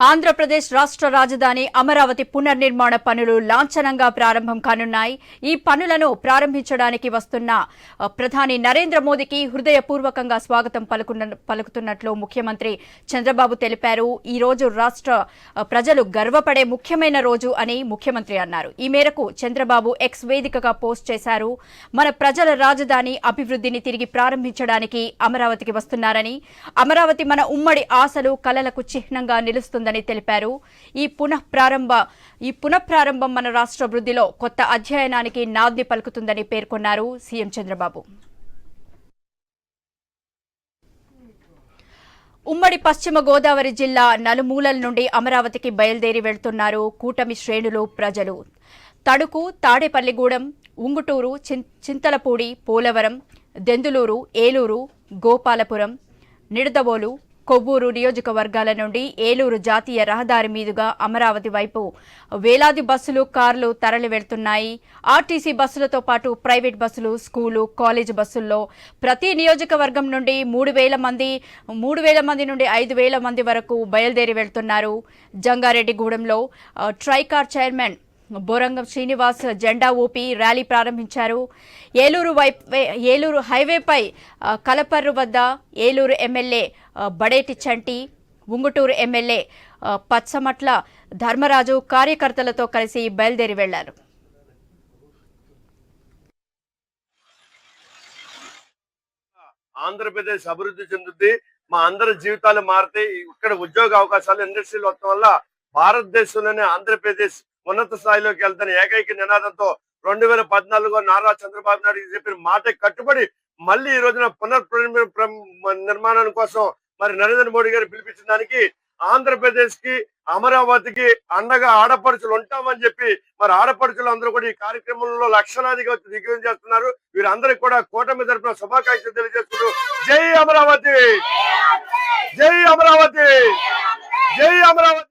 ఆంధ్రప్రదేశ్ రాష్ట్ర రాజధాని అమరావతి పునర్నిర్మాణ పనులు లాంఛనంగా ప్రారంభం కానున్నాయి. ఈ పనులను ప్రారంభించడానికి వస్తున్న ప్రధాని నరేంద్ర మోదీకి హృదయపూర్వకంగా స్వాగతం పలుకున్న- పలుకుతున్నట్లు ముఖ్యమంత్రి చంద్రబాబు తెలిపారు. ఈ రోజు రాష్ట్ర ప్రజలు గర్వపడే ముఖ్యమైన రోజు అని ముఖ్యమంత్రి అన్నారు. ఈ మేరకు చంద్రబాబు ఎక్స్ వేదికగా పోస్ట్ చేశారు. మన ప్రజల రాజధాని అభివృద్ధిని తిరిగి ప్రారంభించడానికి అమరావతికి వస్తున్నారని అమరావతి మన ఉమ్మడి ఆశలు కలలకు చిహ్నంగా నిలుస్తుంది నిలుస్తుందని తెలిపారు. ఈ పునఃప్రారంభ ఈ పునఃప్రారంభం మన రాష్ట్ర వృద్ధిలో కొత్త అధ్యయనానికి నాంది పలుకుతుందని పేర్కొన్నారు సీఎం చంద్రబాబు. ఉమ్మడి పశ్చిమ గోదావరి జిల్లా నలుమూలల నుండి అమరావతికి బయలుదేరి వెళ్తున్నారు కూటమి శ్రేణులు ప్రజలు. తడుకు తాడేపల్లిగూడెం ఉంగుటూరు చింతలపూడి పోలవరం దెందులూరు ఏలూరు గోపాలపురం నిడదవోలు కొవ్వూరు నియోజకవర్గాల నుండి ఏలూరు జాతీయ రహదారి మీదుగా అమరావతి వైపు. వేలాది బస్సులు కార్లు తరలి వెళ్తున్నాయి ఆర్టీసీ బస్సులతో పాటు ప్రైవేట్ బస్సులు స్కూలు కాలేజ్ బస్సుల్లో ప్రతి నియోజకవర్గం నుండి మూడు వేల మంది మూడు వేల మంది నుండి ఐదు వేల మంది వరకు బయలుదేరి వెళ్తున్నారు. జంగారెడ్డిగూడెంలో ట్రైకార్ చైర్మన్ బోరంగం శ్రీనివాస్ జెండా ఊపి ర్యాలీ ప్రారంభించారు. ఏలూరు వైపు ఏలూరు హైవేపై కలపర్రు వద్ద ఏలూరు ఎమ్మెల్యే బడేటి చంటి ఉంగుటూరు ఎమ్మెల్యే పచ్చమట్ల ధర్మరాజు కార్యకర్తలతో కలిసి బయలుదేరి వెళ్ళారు. ఆంధ్రప్రదేశ్ అభివృద్ధి చెందుద్ది. మా అందరి జీవితాలు మారితే ఇక్కడ ఉద్యోగ అవకాశాలు ఇండస్ట్రీలు వస్తాం వల్ల భారతదేశంలోనే ఆంధ్రప్రదేశ్ ఉన్నత స్థాయిలోకి వెళ్తాను ఏకైక నినాదంతో రెండు వేల పద్నాలుగులో నారా చంద్రబాబు నాయుడు చెప్పిన మాట కట్టుబడి మళ్ళీ ఈ రోజున పునర్ నిర్మాణం కోసం మరి నరేంద్ర మోడీ గారు పిలిపించిన దానికి ఆంధ్రప్రదేశ్కి అమరావతికి అండగా ఆడపడుచులు ఉంటామని చెప్పి మరి ఆడపడుచులు అందరూ కూడా ఈ కార్యక్రమంలో లక్షలాదిగా వచ్చి దిగ్విజయం చేస్తున్నారు. వీరందరికీ కూడా కూటమి తరపున శుభాకాంక్షలు తెలియజేస్తున్నారు జై అమరావతి! జై అమరావతి! జై అమరావతి!